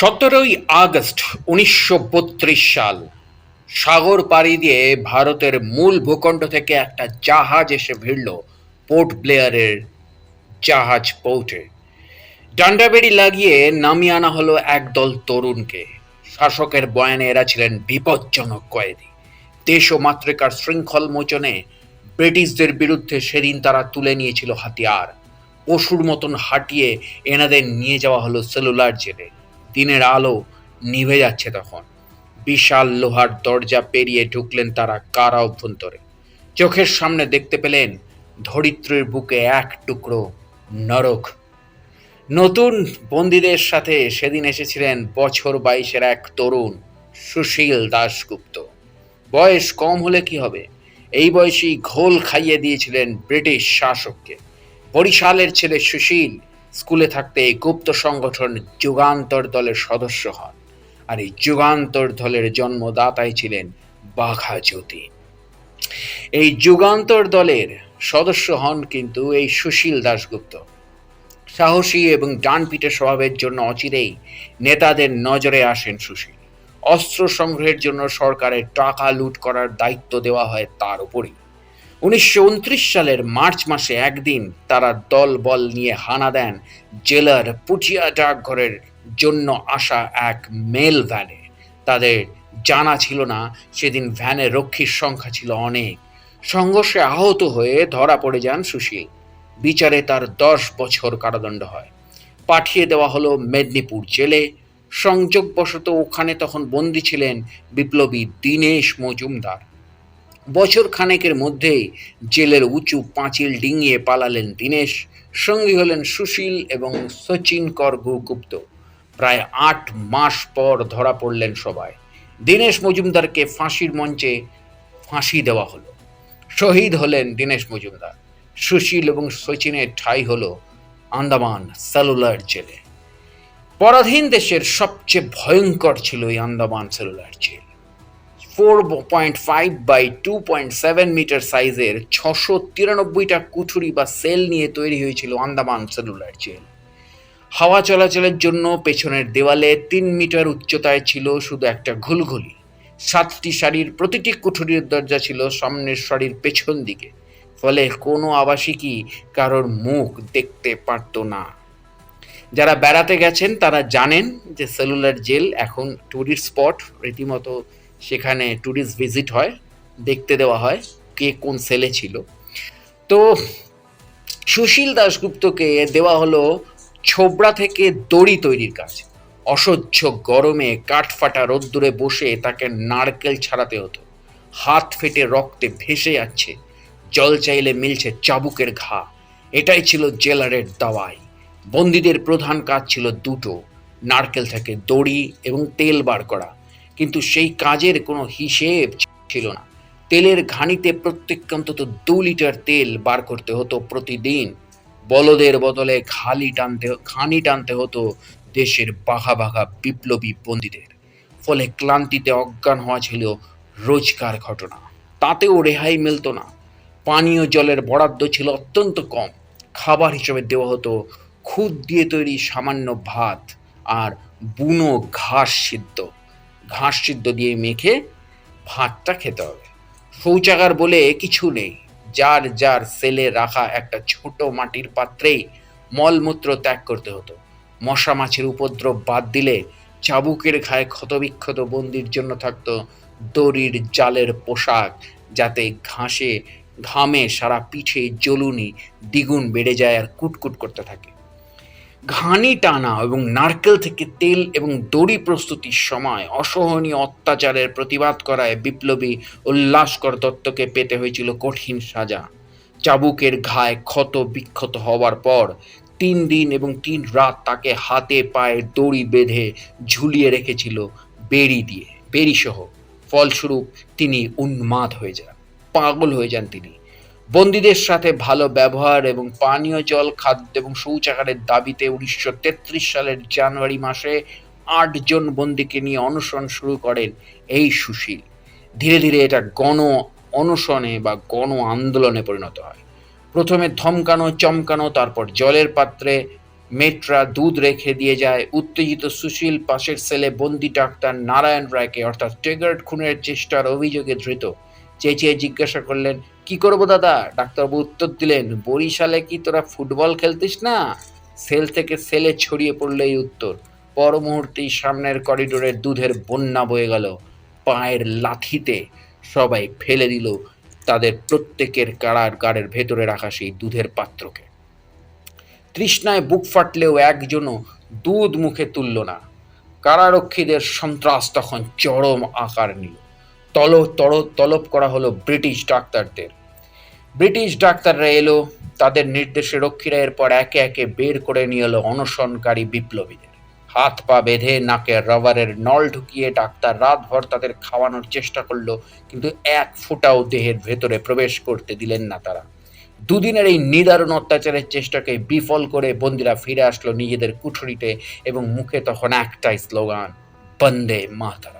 সতেরোই আগস্ট উনিশশো বত্রিশ সাল সাগর পাড়ি দিয়ে ভারতের মূল ভূখণ্ড থেকে একটা জাহাজ এসে ভিড়ল পোর্ট ব্লেয়ারের জাহাজ পৌঁছে ডান্ডাবেড়ি লাগিয়ে নামিয়ে আনা হলো একদল তরুণকে। শাসকের বয়ানে এরা ছিলেন বিপজ্জনক কয়েদি। দেশ ও মাতৃকার শৃঙ্খল মোচনে ব্রিটিশদের বিরুদ্ধে সেদিন তারা তুলে নিয়েছিল হাতিয়ার। পশুর মতন হাঁটিয়ে এনাদের নিয়ে যাওয়া হলো সেলুলার জেলে। দিনের আলো নিভে যাচ্ছে তখন। বিশাল লোহার দরজা পেরিয়ে ঢুকলেন তারা কারা অভ্যন্তরে। চোখের সামনে দেখতে পেলেন ধরিত্রীর বুকে এক টুকরো নরক। নতুন বন্দীদের সাথে সেদিন এসেছিলেন বছর বাইশের এক তরুণ, সুশীল দাশগুপ্ত। বয়স কম হলে কি হবে? এই বয়সী ঘোল খাইয়ে দিয়েছিলেন ব্রিটিশ শাসককে। বরিশালের ছেলে সুশীল স্কুলে থাকতে গুপ্ত সংগঠন যুগান্তর দলের সদস্য হন। আর এই যুগান্তর দলের জন্মদাতাই ছিলেন বাঘা জ্যোতি। এই যুগান্তর দলের সদস্য হন কিন্তু এই সুশীল দাশগুপ্ত। সাহসী এবং ডানপিটে স্বভাবের জন্য অচিরেই নেতাদের নজরে আসেন সুশীল। অস্ত্র সংগ্রহের জন্য সরকারের টাকা লুট করার দায়িত্ব দেওয়া হয় তার উপরই। উনিশশো উনত্রিশ সালের মার্চ মাসে একদিন তারা দল বল নিয়ে হানা দেন জেলার পুটিয়া ডাকঘরের জন্য আসা এক মেল ভ্যানে। তাদের জানা ছিল না, সেদিন ভ্যানে রক্ষীর সংখ্যা ছিল অনেক। সংঘর্ষে আহত হয়ে ধরা পড়ে যান সুশীল। বিচারে তার দশ বছর কারাদণ্ড হয়। পাঠিয়ে দেওয়া হলো মেদিনীপুর জেলে। সংযোগবশত ওখানে তখন বন্দী ছিলেন বিপ্লবী দীনেশ মজুমদার। বছর খানেকের মধ্যেই জেলের উঁচু পাঁচিল ডিঙিয়ে পালালেন দীনেশ, সঙ্গী হলেন সুশীল এবং সচিন কর গুপ্ত প্রায় আট মাস পর ধরা পড়লেন সবাই। দীনেশ মজুমদারকে ফাঁসির মঞ্চে ফাঁসি দেওয়া হলো। শহীদ হলেন দীনেশ মজুমদার। সুশীল এবং সচিনের ঠাঁই হলো আন্দামান সেলুলার জেলে। পরাধীন দেশের সবচেয়ে ভয়ঙ্কর ছিল এই Andaman cellular jail. Four point five by two point seven metre সাইজের ছশো তিরানব্বইটা কুঠুরি বা সেল নিয়ে তৈরি হয়েছিল আন্দামান সেলুলার জেল। হাওয়া চলাচলের জন্য পেছনের দেওয়ালে তিন মিটার উচ্চতায় ছিল শুধু একটা ঘুলঘুলি। সাতটি শাড়ির প্রতিটি কুঠুরির দরজা ছিল সামনের শাড়ির পেছন দিকে। ফলে কোনো আবাসিকই কারোর মুখ দেখতে পারত না। যারা বেড়াতে গেছেন তারা জানেন যে সেলুলার জেল এখন ট্যুরিস্ট স্পট রীতিমতো সেখানে ট্যুরিস্ট ভিজিট হয়, দেখতে দেওয়া হয় কে কোন সেলে ছিল। তো সুশীল দাশগুপ্তকে দেওয়া হলো ছোবড়া থেকে দড়ি তৈরির কাজ। অসহ্য গরমে কাঠফাটা রোদ্দুরে বসে তাকে নারকেল ছাড়াতে হতো। হাত ফেটে রক্তে ভেসে যাচ্ছে, জল চাইলে মিলছে চাবুকের ঘা। এটাই ছিল জেলারের দাওয়াই। বন্দীদের প্রধান কাজ ছিল দুটো, নারকেল থেকে দড়ি এবং তেল বার করা। কিন্তু সেই কাজের কোনো হিসেব ছিল না। তেলের ঘানিতে প্রত্যেককে অন্তত দু লিটার তেল বার করতে হতো প্রতিদিন। বলদের বদলে খালি টানতে, খানি টানতে হতো দেশের বাঘা বাঘা বিপ্লবী বন্দীদের। ফলে ক্লান্তিতে অজ্ঞান হওয়া ছিল রোজকার ঘটনা। তাতেও রেহাই মিলতো না। পানীয় জলের বরাদ্দ ছিল অত্যন্ত কম। খাবার হিসেবে দেওয়া হতো খুদ দিয়ে তৈরি সামান্য ভাত আর বুনো ঘাস সিদ্ধ। ঘাস সিদ্ধ দিয়ে মেখে ভাতটা খেতে হবে। শৌচাগার বলে কিছু নেই। যার যার সেলে রাখা একটা ছোট মাটির পাত্রেই মলমূত্র ত্যাগ করতে হতো। মশা মাছের উপদ্রব বাদ দিলে চাবুকের ঘায়ে ক্ষতবিক্ষত বন্দির জন্য থাকতো দড়ির জালের পোশাক, যাতে ঘাসে, ঘামে সারা পিঠে জ্বলুনি দ্বিগুণ বেড়ে যায় আর কুটকুট করতে থাকে। ঘানি টানা এবং নারকেল থেকে তেল এবং দড়ি প্রস্তুতির সময় অসহনীয় অত্যাচারের প্রতিবাদ করায় বিপ্লবী উল্লাসকর দত্তকে পেতে হয়েছিল কঠিন সাজা। চাবুকের ঘায়ে ক্ষত বিক্ষত হওয়ার পর তিন দিন এবং তিন রাত তাকে হাতে পায়ে দড়ি বেঁধে ঝুলিয়ে রেখেছিল বেরি দিয়ে। বেরিসহ ফলস্বরূপ তিনি উন্মাদ হয়ে যান, পাগল হয়ে যান তিনি। বন্দীদের সাথে ভালো ব্যবহার এবং পানীয় জল, খাদ্য এবং শৌচাগারের দাবিতে উনিশশো তেত্রিশ সালের জানুয়ারি মাসে আটজন বন্দীকে নিয়ে অনশন শুরু করেন এই সুশীল। ধীরে ধীরে এটা গণ অনশনে বা গণ আন্দোলনে পরিণত হয়। প্রথমে ধমকানো, চমকানো, তারপর জলের পাত্রে মেট্রা দুধ রেখে দিয়ে যায়। উত্তেজিত সুশীল পাশের সেলে বন্দি ডাক্তার নারায়ণ রায়কে, অর্থাৎ টেগার্ড খুনের চেষ্টার অভিযোগে ধৃত চেঁচিয়ে জিজ্ঞাসা করলেন, কি করব দাদা? ডাক্তারবাবু উত্তর দিলেন, বরিশালে কি তোরা ফুটবল খেলতিস না? সেল থেকে সেলে ছড়িয়ে পড়ল এই উত্তর। পর মুহূর্তেই সামনের করিডোরে দুধের বন্যা বয়ে গেল। পায়ের লাথিতে সবাই ফেলে দিল তাদের প্রত্যেকের কাড়ার গাড়ের ভেতরে রাখা সেই দুধের পাত্রকে। তৃষ্ণায় বুক ফাটলেও একজনও দুধ মুখে তুলল না। কারারক্ষীদের সন্ত্রাস তখন চরম আকার নিল। তল, তর, তলব করা হলো ব্রিটিশ ডাক্তারদের। ব্রিটিশ ডাক্তাররা এলো, তাদের নির্দেশে রক্ষীরা এরপর একে একে বের করে নিয়ে এলো অনশনকারী বিপ্লবীদের। হাত পা বেঁধে নাকে রবারের নল ঢুকিয়ে ডাক্তার রাতভর তাদের খাওয়ানোর চেষ্টা করল, কিন্তু এক ফোঁটাও দেহের ভেতরে প্রবেশ করতে দিলেন না তারা। দুদিনের এই নিদারুণ অত্যাচারের চেষ্টাকে বিফল করে বন্দিরা ফিরে আসলো নিজেদের কুঠুরিতে এবং মুখে তখন একটাই স্লোগান, বন্দে মাতারা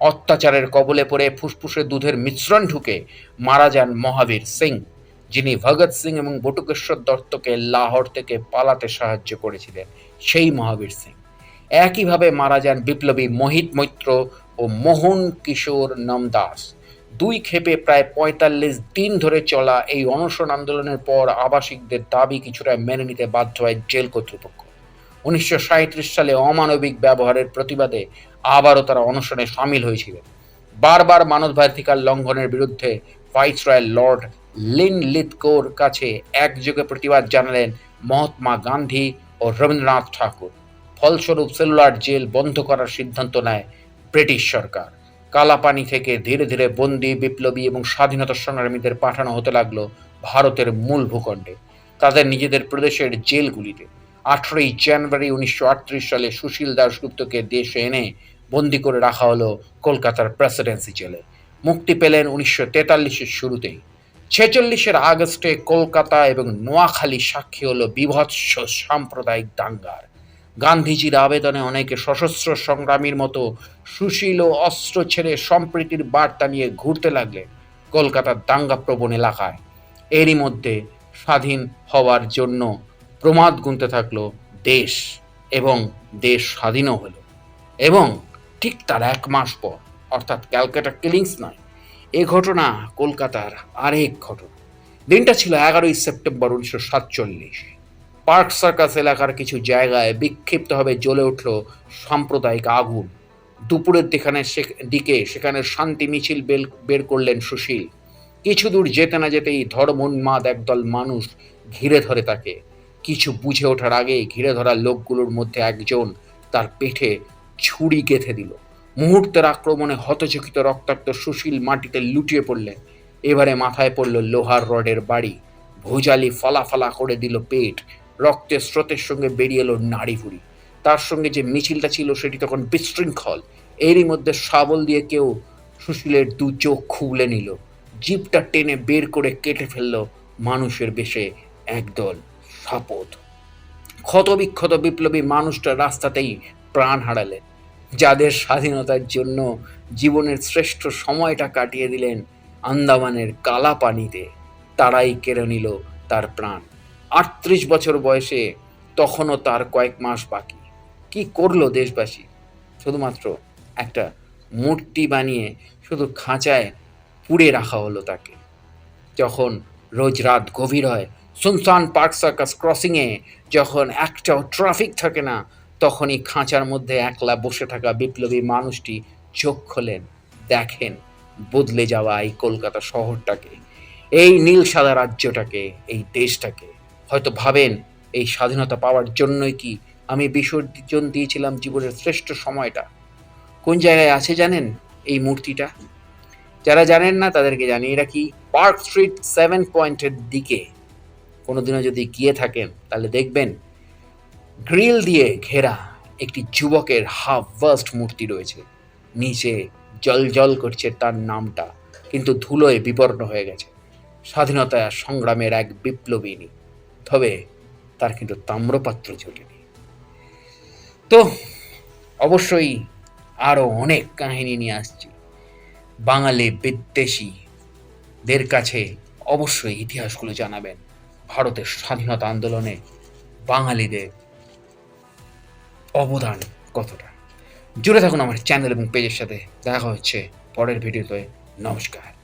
অত্যাচারের কবলে পড়ে ফুসফুসে দুধের মিশ্রণ ঢুকে মারা যান মহাবীর সিং, যিনি ভগৎ সিং এবং বটুকেশ্বর দত্তকে লাহোর থেকে পালাতে সাহায্য করেছিলেন। সেই মহাবীর সিং। একইভাবে মারা যান বিপ্লবী মোহিত মৈত্র ও মোহন কিশোর নমদাস। দুই ক্ষেপে প্রায় পঁয়তাল্লিশ দিন ধরে চলা এই অনশন আন্দোলনের পর আবাসিকদের দাবি কিছুটা মেনে নিতে বাধ্য হয় জেল কর্তৃপক্ষ। উনিশশো সালে অমানবিক ব্যবহারের প্রতিবাদে আবারও তারা অনশনে সামিল হয়েছিলেন। বারবার মানবাধিকার লঙ্ঘনের বিরুদ্ধে ভাইসরয় লর্ড লিন লিথকোর কাছে একযোগে প্রতিবাদ জানালেন মহাত্মা গান্ধী ও রবীন্দ্রনাথ ঠাকুর। ফলস্বরূপ সেলুলার জেল বন্ধ করার সিদ্ধান্ত নেয় ব্রিটিশ সরকার। কালাপানি থেকে ধীরে ধীরে বন্দি, বিপ্লবী এবং স্বাধীনতা সংগ্রামীদের পাঠানো হতে লাগল ভারতের মূল ভূখণ্ডে। তাদের নিজেদের প্রদেশের জেলগুলিতে। আঠেরোই জানুয়ারি উনিশশো আটত্রিশ সালে সুশীল দাশগুপ্তকে দেশে এনে বন্দি করে রাখা হলো কলকাতার প্রেসিডেন্সি জেলে। মুক্তি পেলেন উনিশশো তেতাল্লিশের শুরুতেই। ছেচল্লিশের আগস্টে কলকাতা এবং নোয়াখালী সাক্ষী হলো বিভৎস সাম্প্রদায়িক দাঙ্গার। গান্ধীজির আবেদনে অনেকে সশস্ত্র সংগ্রামীর মতো সুশীল ও অস্ত্র ছেড়ে সম্প্রীতির বার্তা নিয়ে ঘুরতে লাগলেন কলকাতার দাঙ্গাপ্রবণ এলাকায়। এরই মধ্যে স্বাধীন হওয়ার জন্য প্রমাদ গুনতে থাকল দেশ এবং দেশ স্বাধীনও হলো। এবং ঠিক তার এক মাস পর, অর্থাৎ ক্যালকাটা কিলিংস নয়, এ ঘটনা কলকাতার আরেক ঘটনা। দিনটা ছিল এগারোই সেপ্টেম্বর উনিশশো সাতচল্লিশ। পার্ক সার্কাস এলাকার কিছু জায়গায় বিক্ষিপ্তভাবে জ্বলে উঠল সাম্প্রদায়িক আগুন। দুপুরের দিখানে দিকে সেখানে শান্তি মিছিল বের করলেন সুশীল। কিছু দূর যেতে না যেতেই ধর্মোন্মাদ একদল মানুষ ঘিরে ধরে তাকে। কিছু বুঝে ওঠার আগে ঘিরে ধরা লোকগুলোর মধ্যে একজন তার পেটে ছুরি গেঁথে দিল। মুহূর্তের আক্রমণে হতচকিত রক্তাক্ত সুশীল মাটিতে লুটিয়ে পড়লেন এবারে মাথায় পড়ল লোহার রডের বাড়ি। ভুজালি ফালা করে দিল পেট। রক্তের স্রোতের সঙ্গে বেরিয়ে এলো নাড়ি ভুড়ি তার সঙ্গে যে মিছিলটা ছিল সেটি তখন বিশৃঙ্খল। এরই মধ্যে শাবল দিয়ে কেউ সুশীলের দু চোখ খুবলে নিল। জিপটা টেনে বের করে কেটে ফেলল মানুষের বেশে একদল। সাপদ ক্ষতবিক্ষত বিপ্লবী মানুষটা রাস্তাতেই প্রাণ হারালেন, যাদের স্বাধীনতার জন্য জীবনের শ্রেষ্ঠ সময়টা কাটিয়ে দিলেন আন্দামানের কালা পানিতে তারাই কেড়ে নিল তার প্রাণ। আটত্রিশ বছর বয়সে তখনও তার কয়েক মাস বাকি। কি করল দেশবাসী? শুধুমাত্র একটা মূর্তি বানিয়ে শুধু খাঁচায় পুড়ে রাখা হলো তাকে। যখন রোজ রাত গভীর হয় সুনসান পার্ক সার্কাস ক্রসিংয়ে যখন একটাও ট্রাফিক থাকে না, তখনই খাঁচার মধ্যে একলা বসে থাকা বিপ্লবী মানুষটি চোখ খোলেন। দেখেন, বদলে যাওয়া এই কলকাতা শহরটাকে, এই নীল সাদা রাজ্যটাকে, এই দেশটাকে। হয়তো ভাবেন, এই স্বাধীনতা পাওয়ার জন্যই কি আমি বিসর্জন দিয়েছিলাম জীবনের শ্রেষ্ঠ সময়টা। কোন জায়গায় আছে জানেন এই মূর্তিটা? যারা জানেন না তাদেরকে জানি এটা কি পার্ক স্ট্রিট সেভেন পয়েন্টের দিকে। কোনোদিনও যদি গিয়ে থাকেন, তাহলে দেখবেন গ্রিল দিয়ে ঘেরা একটি যুবকের হাফ ভাস্ট মূর্তি রয়েছে। নিচে জল জল করছে তার নামটা, কিন্তু ধুলোয় বিবর্ণ হয়ে গেছে। স্বাধীনতা সংগ্রামের এক বিপ্লবিনী। তবে তার কিন্তু তাম্রপাত্র জোটেনি। তো, অবশ্যই আরও অনেক কাহিনী নিয়ে আসছি। বাঙালি বিদ্বেষীদের কাছে অবশ্যই ইতিহাসগুলো জানাবেন। ভারতের স্বাধীনতা আন্দোলনে বাঙালিদের অবদান কতটা? জুড়ে থাকুন আমার চ্যানেল এবং পেজের সাথে। দেখা হচ্ছে পরের ভিডিওতে নমস্কার।